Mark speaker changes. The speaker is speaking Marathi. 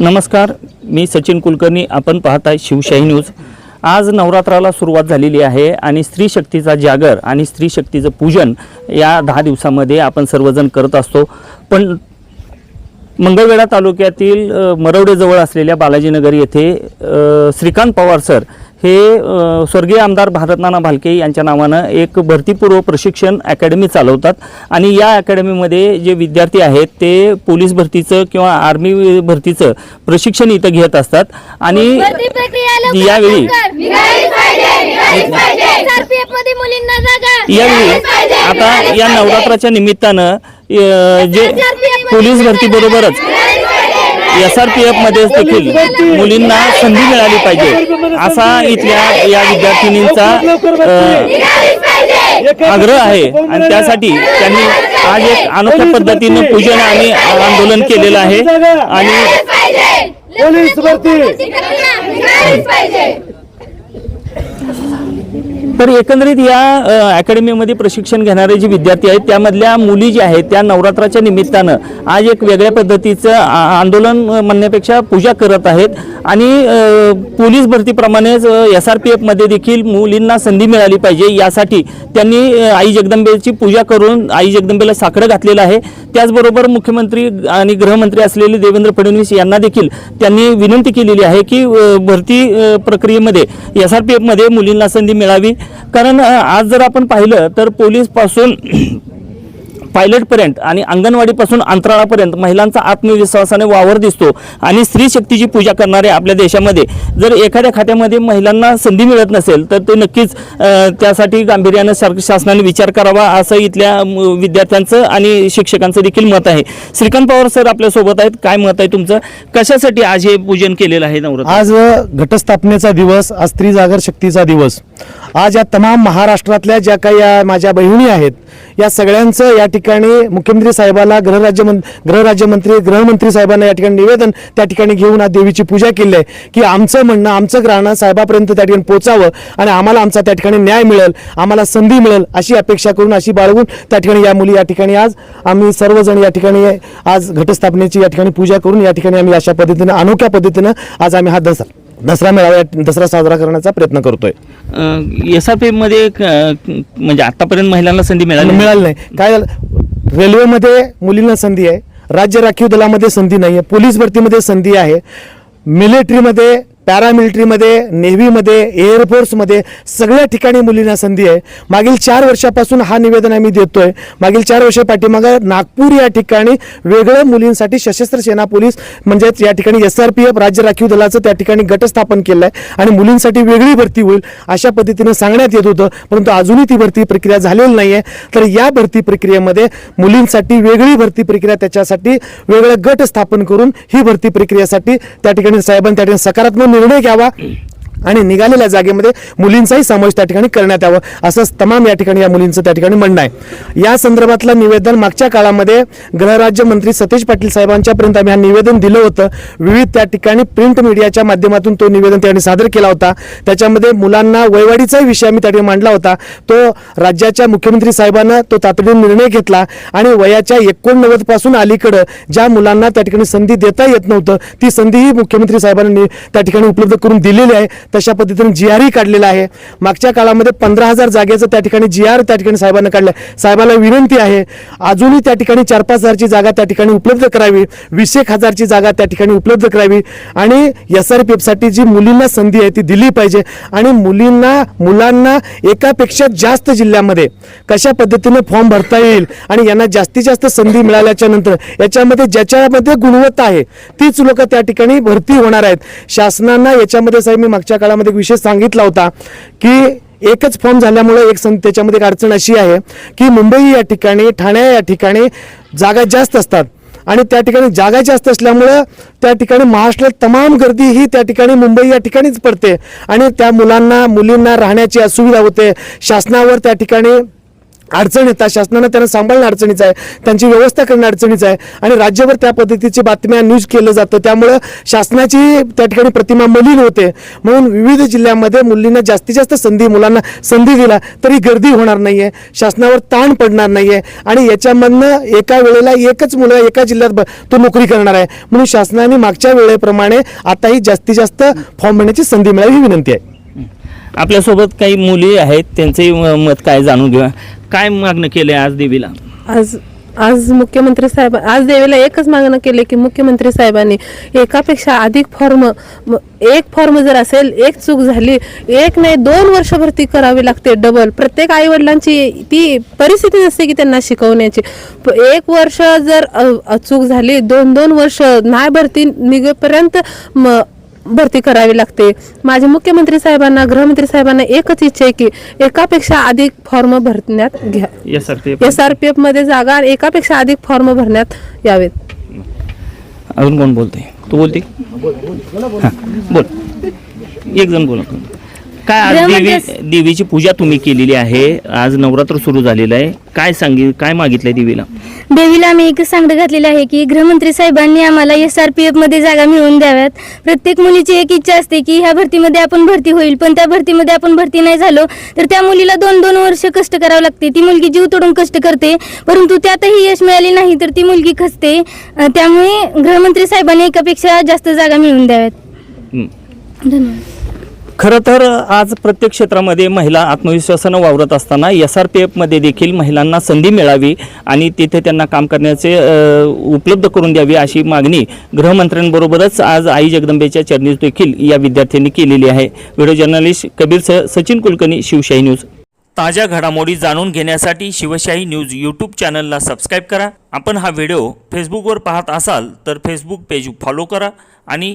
Speaker 1: नमस्कार मी सचिन कुलकर्णी. आपण पाहत आहे शिवशाही न्यूज. आज नवरात्राला सुरुवात झालेली आहे आणि स्त्री शक्तीचा जागर आणि स्त्री शक्तीचं पूजन या दहा दिवसामध्ये आपण सर्वजण करत असतो. पण मंगळवेढा तालुक्यातील मरवडेजवळ असलेल्या बालाजीनगर येथे श्रीकांत पवार सर हे स्वर्गीय आमदार भारतनाना भालके यांच्या नावानं एक भरतीपूर्व प्रशिक्षण अकॅडमी चालवतात. आणि या अकॅडमीमध्ये जे विद्यार्थी आहेत ते पोलीस भरतीचं किंवा आर्मी भरतीचं प्रशिक्षण इथं घेत असतात. आणि यावेळी यावेळी आता या. नवरात्राच्या निमित्तानं जे पोलीस भरती बरोबरच. एस आर पी एफमध्ये देखील मुलींना संधी मिळाली पाहिजे असा इथल्या या विद्यार्थिनींचा. आग्रह आहे आणि त्यासाठी त्यांनी आज एक अनोख्या पद्धतीनं पूजन आणि आंदोलन केलेलं आहे आणि
Speaker 2: निघालीच पाहिजे.
Speaker 3: पोलीस भरती.
Speaker 2: भरती प्रक्रिया निघालीच पाहिजे.
Speaker 1: तर एकंदरीत या अकॅडमीमध्ये प्रशिक्षण घेणारे जे विद्यार्थी आहेत त्यामधल्या मुली ज्या आहेत त्या नवरात्राच्या निमित्तानं आज एक वेगळ्या पद्धतीचं आ- आंदोलन म्हणण्यापेक्षा पूजा करत आहेत. आणि पोलीस भरतीप्रमाणेच एस आर पी एफमध्ये देखील मुलींना संधी मिळाली पाहिजे. यासाठी त्यांनी आई जगदंबेची पूजा करून आई जगदंबेला साकडं घातलेलं आहे. त्याचबरोबर मुख्यमंत्री आणि गृहमंत्री असलेले देवेंद्र फडणवीस यांना देखील त्यांनी विनंती केलेली आहे की भरती प्रक्रियेमध्ये एस आर पी एफमध्ये मुलींना संधी मिळावी. कारण आज जर आपण पाहिलं तर पोलीसपासून पायलटपर्यंत आणि अंगणवाडीपासून अंतराळापर्यंत महिलांचा आत्मविश्वासाने वावर दिसतो आणि स्त्री शक्तीची पूजा करणारे आपल्या देशामध्ये. जर एखाद्या खात्यामध्ये महिलांना संधी मिळत नसेल तर ते नक्कीच त्यासाठी गांभीर्यानं सर शासनाने विचार करावा असं इथल्या विद्यार्थ्यांचं आणि शिक्षकांचं देखील मत आहे. श्रीकांत पवार सर आपल्यासोबत आहेत. काय मत आहे तुमचं? कशासाठी आज हे पूजन केलेलं आहे नवरात्र?
Speaker 3: आज घटस्थापनेचा दिवस आज स्त्री जागर शक्तीचा दिवस. आज या तमाम महाराष्ट्रातल्या ज्या काही या माझ्या बहिणी आहेत या सगळ्यांचं या ठिकाणी ठिकाणी मुख्यमंत्री साहेबाला गृहराज्य गृहराज्यमंत्री गृहमंत्री साहेबांना या ठिकाणी निवेदन त्या ठिकाणी घेऊन आज देवीची पूजा केली आहे की आमचं म्हणणं आमचं ग्रहण साहेबापर्यंत त्या ठिकाणी पोचावं आणि आम्हाला आमचा त्या ठिकाणी न्याय मिळेल आम्हाला संधी मिळेल अशी अपेक्षा करून अशी बाळगून त्या ठिकाणी या मुली या ठिकाणी आज आम्ही सर्वजण या ठिकाणी आज घटस्थापनेची या ठिकाणी पूजा करून या ठिकाणी आम्ही अशा पद्धतीनं अनोख्या पद्धतीनं आज आम्ही हा दसरा दसरा मेळावा दसरा साजरा करण्याचा प्रयत्न करतोय.
Speaker 1: एस आर पी एफमध्ये म्हणजे आतापर्यंत महिलांना संधी मिळाली नाही.
Speaker 3: मिळालं नाही. काय रेल्वेमध्ये मुलींना संधी आहे. राज्य राखीव दलामध्ये संधी नाही आहे पोलीस भरतीमध्ये संधी आहे. मिलिटरीमध्ये पॅरामिलिटरीमध्ये नेव्हीमध्ये एअरफोर्समध्ये सगळ्या ठिकाणी मुलींना संधी आहे. मागील चार वर्षापासून हा निवेदन आम्ही देतो आहे मागील चार वर्षा पाठीमागं नागपूर या ठिकाणी वेगळं मुलींसाठी सशस्त्र सेना पोलीस म्हणजेच या ठिकाणी एस आर पी एफ राज्य राखीव दलाचं त्या ठिकाणी गट स्थापन केलं आहे आणि मुलींसाठी वेगळी भरती होईल अशा पद्धतीनं सांगण्यात येत होतं परंतु अजूनही ती भरती प्रक्रिया झालेली नाही आहे तर या भरती प्रक्रियेमध्ये मुलींसाठी वेगळी भरती प्रक्रिया त्याच्यासाठी वेगळं गट स्थापन करून ही भरती प्रक्रियेसाठी त्या ठिकाणी साहेबांनी त्या ठिकाणी सकारात्मक निर्णय घ्यावा आणि निघालेल्या जागेमध्ये मुलींचाही समावेश त्या ठिकाणी करण्यात यावं असं तमाम या ठिकाणी या मुलींचं त्या ठिकाणी म्हणणं आहे. या संदर्भातलं निवेदन मागच्या काळामध्ये गृहराज्यमंत्री सतीश पाटील साहेबांच्यापर्यंत आम्ही हा निवेदन दिलं होतं. विविध त्या ठिकाणी प्रिंट मीडियाच्या माध्यमातून तो निवेदन त्यांनी सादर केला होता. त्याच्यामध्ये मुलांना वयवाढीचाही विषय आम्ही त्या ठिकाणी मांडला होता. तो राज्याच्या मुख्यमंत्री साहेबांना तो तातडीने निर्णय घेतला आणि वयाच्या एकोणनव्वदपासून अलीकडं ज्या मुलांना त्या ठिकाणी संधी देता येत नव्हतं ती संधीही मुख्यमंत्री साहेबांनी त्या ठिकाणी उपलब्ध करून दिलेली आहे. तशा पद्धतीने जी आरही काढलेला आहे. मागच्या काळामध्ये पंधरा हजार जागेचं त्या ठिकाणी जी आर त्या ठिकाणी साहेबांना काढलं. साहेबाला विनंती आहे अजूनही त्या ठिकाणी चार पाच हजारची जागा त्या ठिकाणी उपलब्ध करावी वीस एक हजारची जागा त्या ठिकाणी उपलब्ध करावी आणि एस आर पी एफसाठी जी मुलींना संधी आहे ती दिली पाहिजे आणि मुलींना मुलांना एकापेक्षा जास्त जिल्ह्यामध्ये कशा पद्धतीने फॉर्म भरता येईल आणि यांना जास्तीत जास्त संधी मिळाल्याच्या नंतर याच्यामध्ये ज्याच्यामध्ये गुणवत्ता आहे तीच लोक त्या ठिकाणी भरती होणार आहेत. शासनांना याच्यामध्ये साहेब मी मागच्या काळामध्ये एक विषय सांगितला होता की एकच फॉर्म झाल्यामुळे एक सं त्याच्यामध्ये एक अडचण अशी आहे की मुंबई या ठिकाणी ठाणे या ठिकाणी जागा जास्त असतात. आणि त्या ठिकाणी जागा जास्त असल्यामुळं त्या ठिकाणी महाराष्ट्रात तमाम गर्दी ही त्या ठिकाणी मुंबई या ठिकाणीच पडते. आणि त्या मुलांना मुलींना राहण्याची असुविधा होते. शासनावर त्या ठिकाणी अडचण येतात. शासनानं त्यांना सांभाळणं अडचणीचं आहे. त्यांची व्यवस्था करणं अडचणीचं आहे. आणि राज्यभर त्या पद्धतीची बातम्या न्यूज केलं जातं. त्यामुळं शासनाची त्या ठिकाणी प्रतिमा मलिन होते. म्हणून विविध जिल्ह्यामध्ये मुलींना जास्तीत जास्त संधी मुलांना संधी दिला तरी गर्दी होणार नाही आहे शासनावर ताण पडणार नाही आहे आणि याच्यामधनं एका वेळेला एकच मुलं एका जिल्ह्यात ब- तो नोकरी करणार आहे. म्हणून शासनाने मागच्या वेळेप्रमाणे आताही जास्तीत जास्त फॉर्म भरण्याची संधी मिळावी ही विनंती आहे.
Speaker 1: आपल्यासोबत काही मुली आहेत त्यांचंही म- मत काय जाणून घेऊया. काय मागणं केलंय आज देवीला?
Speaker 4: आज आज मुख्यमंत्री साहेब आज देवीला एकच मागणं केले की मुख्यमंत्री साहेबांनी एकापेक्षा अधिक फॉर्म एक फॉर्म जर असेल एक चूक झाली एक नाही दोन वर्ष भरती करावी लागते डबल. प्रत्येक आई वडिलांची ती परिस्थिती नसते की त्यांना शिकवण्याची. एक वर्ष जर चूक झाली दोन दोन वर्ष नाही भरती निघेपर्यंत भरती करावी लागते. माझ्या मुख्यमंत्री साहेबांना गृहमंत्री साहेबांना एकच इच्छा आहे की एकापेक्षा अधिक फॉर्म भरण्यात घ्या. एस आर पी एफमध्ये? जागा एकापेक्षा अधिक फॉर्म भरण्यात यावेत.
Speaker 1: अजून कोण बोलते तू बोलते? बोल. एक जण बोला. काय आज देवी देवीची पूजा तुम्ही केलेली आहे. आज नवरात्र सुरू झालेलं आहे. काय सांगे काय मागितलंय देवीला?
Speaker 2: देवीला आम्ही एकच सांगणं घातलेलं आहे की गृहमंत्री साहेबांनी आम्हाला एस आर पी एफमध्ये जागा मिळवून द्याव्यात. प्रत्येक मुलीची एक इच्छा असते की ह्या भरतीमध्ये आपण भरती होईल पण त्या भरतीमध्ये आपण भरती नाही झालो तर त्या मुलीला दोन दोन वर्ष कष्ट करावं लागते. ती मुलगी जीव तोडून कष्ट करते परंतु त्यातही यश मिळाले नाही तर ती मुलगी खचते. अं, त्यामुळे गृहमंत्री साहेबांनी एकापेक्षा जास्त जागा मिळवून द्याव्यात.
Speaker 1: हं.
Speaker 2: धन्यवाद.
Speaker 1: खरं तर आज प्रत्येक क्षेत्रामध्ये महिला आत्मविश्वासानं वावरत असताना एस आर पी एफमध्ये देखील महिलांना संधी मिळावी आणि तिथे त्यांना काम करण्याचे उपलब्ध करून द्यावी अशी मागणी गृहमंत्र्यांबरोबरच आज आई जगदंबेच्या चरणीस देखील या विद्यार्थ्यांनी केलेली आहे. व्हिडिओ जर्नलिस्ट कबीर स सचिन कुलकर्णी शिवशाही न्यूज. ताज्या घडामोडी जाणून घेण्यासाठी शिवशाही न्यूज यूट्यूब चॅनलला सबस्क्राईब करा. आपण हा व्हिडिओ फेसबुकवर पाहत असाल तर फेसबुक पेज फॉलो करा आणि